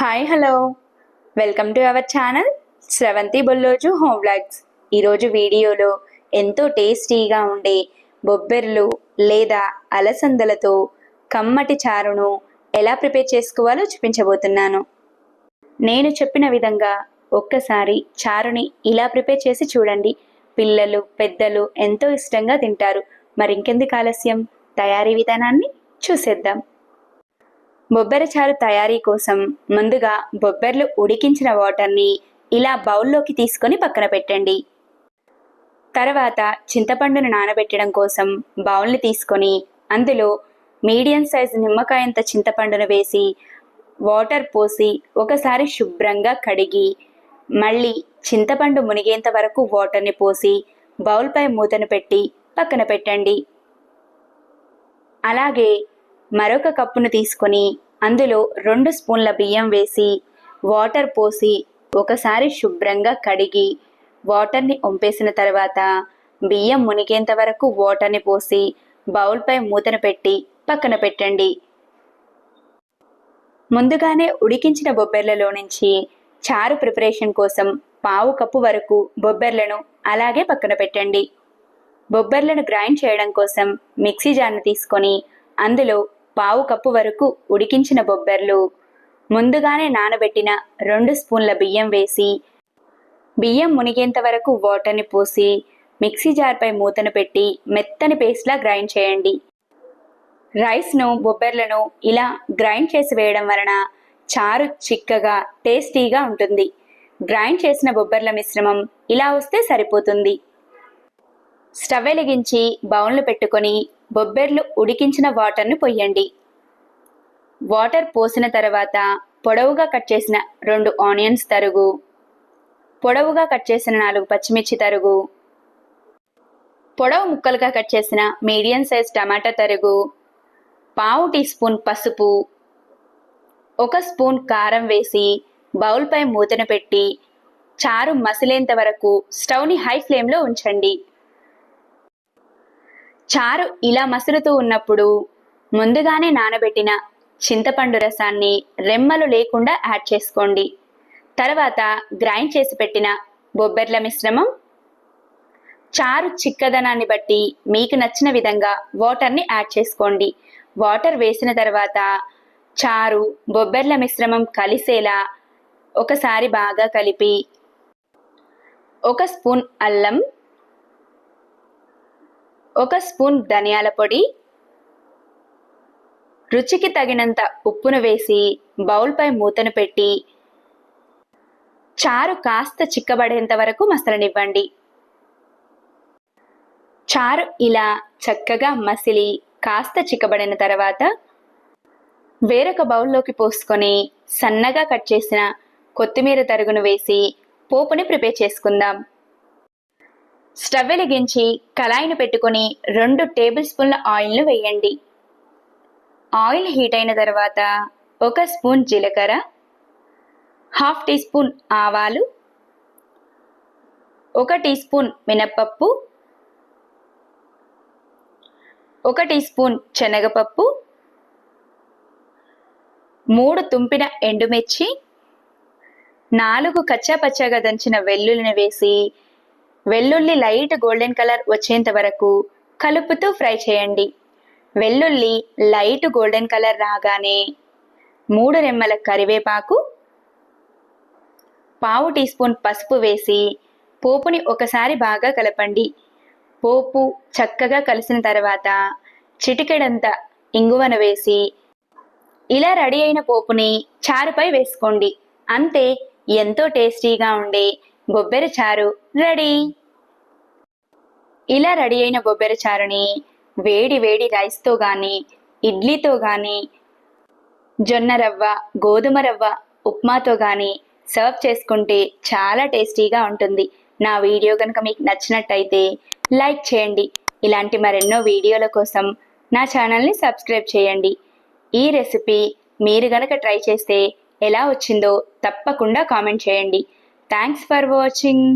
Hi hello welcome to our channel Sravanthi Bolloju home vlogs ఈరోజు వీడియోలో ఎంతో టేస్టీగా ఉండే బొబ్బెర్లు లేదా అలసందలతో కమ్మటి చారును ఎలా ప్రిపేర్ చేసుకోవాలో చూపించబోతున్నాను. నేను చెప్పిన విధంగా ఒక్కసారి చారుని ఇలా ప్రిపేర్ చేసి చూడండి. పిల్లలు పెద్దలు ఎంతో ఇష్టంగా తింటారు. మరి ఇంకెందుకు ఆలస్యం? తయారీ విధానాన్ని చూసేద్దాం. బొబ్బెర చారు తయారీ కోసం ముందుగా బొబ్బెర్లు ఉడికించిన వాటర్ని ఇలా బౌల్లోకి తీసుకొని పక్కన పెట్టండి. తర్వాత చింతపండును నానబెట్టడం కోసం బౌల్ని తీసుకొని అందులో మీడియం సైజ్ నిమ్మకాయంత చింతపండును వేసి వాటర్ పోసి ఒకసారి శుభ్రంగా కడిగి మళ్ళీ చింతపండు మునిగేంత వరకు వాటర్ని పోసి బౌల్పై మూతను పెట్టి పక్కన పెట్టండి. అలాగే మరొక కప్పును తీసుకొని అందులో రెండు స్పూన్ల బియ్యం వేసి వాటర్ పోసి ఒకసారి శుభ్రంగా కడిగి వాటర్ని ఒంపేసిన తర్వాత బియ్యం మునిగేంత వరకు వాటర్ని పోసి బౌల్పై మూతను పెట్టి పక్కన పెట్టండి. ముందుగానే ఉడికించిన బొబ్బెర్లలో నుంచి చారు ప్రిపరేషన్ కోసం పావు కప్పు వరకు బొబ్బెర్లను అలాగే పక్కన పెట్టండి. బొబ్బెర్లను గ్రైండ్ చేయడం కోసం మిక్సీ జార్ను తీసుకొని అందులో పావు కప్పు వరకు ఉడికించిన బొబ్బర్లు. ముందుగానే నానబెట్టిన రెండు స్పూన్ల బియ్యం వేసి బియ్యం మునిగేంత వరకు వాటర్ని పోసి మిక్సీ జార్పై మూతను పెట్టి మెత్తని పేస్ట్లా గ్రైండ్ చేయండి. రైస్ను బొబ్బర్లను ఇలా గ్రైండ్ చేసి వేయడం వలన చారు చిక్కగా టేస్టీగా ఉంటుంది. గ్రైండ్ చేసిన బొబ్బర్ల మిశ్రమం ఇలా వస్తే సరిపోతుంది. స్టవ్ వెలిగించి బౌన్లు పెట్టుకొని బొబ్బెర్లు ఉడికించిన వాటర్ను పొయ్యండి. వాటర్ పోసిన తర్వాత పొడవుగా కట్ చేసిన రెండు ఆనియన్స్ తరుగు. పొడవుగా కట్ చేసిన నాలుగు పచ్చిమిర్చి తరుగు. పొడవు ముక్కలుగా కట్ చేసిన మీడియం సైజ్ టమాటా తరుగు. పావు టీ స్పూన్ పసుపు. ఒక స్పూన్ కారం వేసి బౌల్పై మూతను పెట్టి చారు మసిలేంత వరకు స్టవ్ని హై ఫ్లేమ్లో ఉంచండి. చారు ఇలా మసులుతూ ఉన్నప్పుడు ముందుగానే నానబెట్టిన చింతపండు రసాన్ని రెమ్మలు లేకుండా యాడ్ చేసుకోండి. తర్వాత గ్రైండ్ చేసి పెట్టిన బొబ్బెర్ల మిశ్రమం చారు చిక్కదనాన్ని బట్టి మీకు నచ్చిన విధంగా వాటర్ని యాడ్ చేసుకోండి. వాటర్ వేసిన తర్వాత చారు బొబ్బెర్ల మిశ్రమం కలిసేలా ఒకసారి బాగా కలిపి ఒక స్పూన్ అల్లం ఒక స్పూన్ ధనియాల పొడి రుచికి తగినంత ఉప్పును వేసి బౌల్పై మూతను పెట్టి చారు కాస్త చిక్కబడేంత వరకు మసలనివ్వండి. చారు ఇలా చక్కగా మసిలి కాస్త చిక్కబడిన తర్వాత వేరొక బౌల్లోకి పోసుకొని సన్నగా కట్ చేసిన కొత్తిమీర తరుగును వేసి పోపుని ప్రిపేర్ చేసుకుందాం. స్టవ్ వెలిగించి కళాయిని పెట్టుకొని రెండు టేబుల్ స్పూన్ల ఆయిల్ను వేయండి. ఆయిల్ హీట్ అయిన తర్వాత ఒక స్పూన్ జీలకర్ర హాఫ్ టీ స్పూన్ ఆవాలు ఒక టీ స్పూన్ మినప్పప్పు ఒక టీ స్పూన్ శనగపప్పు మూడు తుంపిన ఎండుమిర్చి నాలుగు కచ్చాపచ్చాగా దంచిన వెల్లుల్లిని వేసి వెల్లుల్లి లైట్ గోల్డెన్ కలర్ వచ్చేంత వరకు కలుపుతూ ఫ్రై చేయండి. వెల్లుల్లి లైట్ గోల్డెన్ కలర్ రాగానే మూడు రెమ్మల కరివేపాకు పావు టీ స్పూన్ పసుపు వేసి పోపుని ఒకసారి బాగా కలపండి. పోపు చక్కగా కలిసిన తర్వాత చిటికెడంత ఇంగువన వేసి ఇలా రెడీ అయిన పోపుని చారుపై వేసుకోండి. అంతే ఎంతో టేస్టీగా ఉండే బొబ్బెర చారు రెడీ. ఇలా రెడీ అయిన బొబ్బెర చారుని వేడి వేడి రైస్తో కానీ ఇడ్లీతో కానీ జొన్న రవ్వ గోధుమ రవ్వ ఉప్మాతో కానీ సర్వ్ చేసుకుంటే చాలా టేస్టీగా ఉంటుంది. నా వీడియో కనుక మీకు నచ్చినట్టయితే లైక్ చేయండి. ఇలాంటి మరెన్నో వీడియోల కోసం నా ఛానల్ని సబ్స్క్రైబ్ చేయండి. ఈ రెసిపీ మీరు గనక ట్రై చేస్తే ఎలా వచ్చిందో తప్పకుండా కామెంట్ చేయండి. Thanks for watching.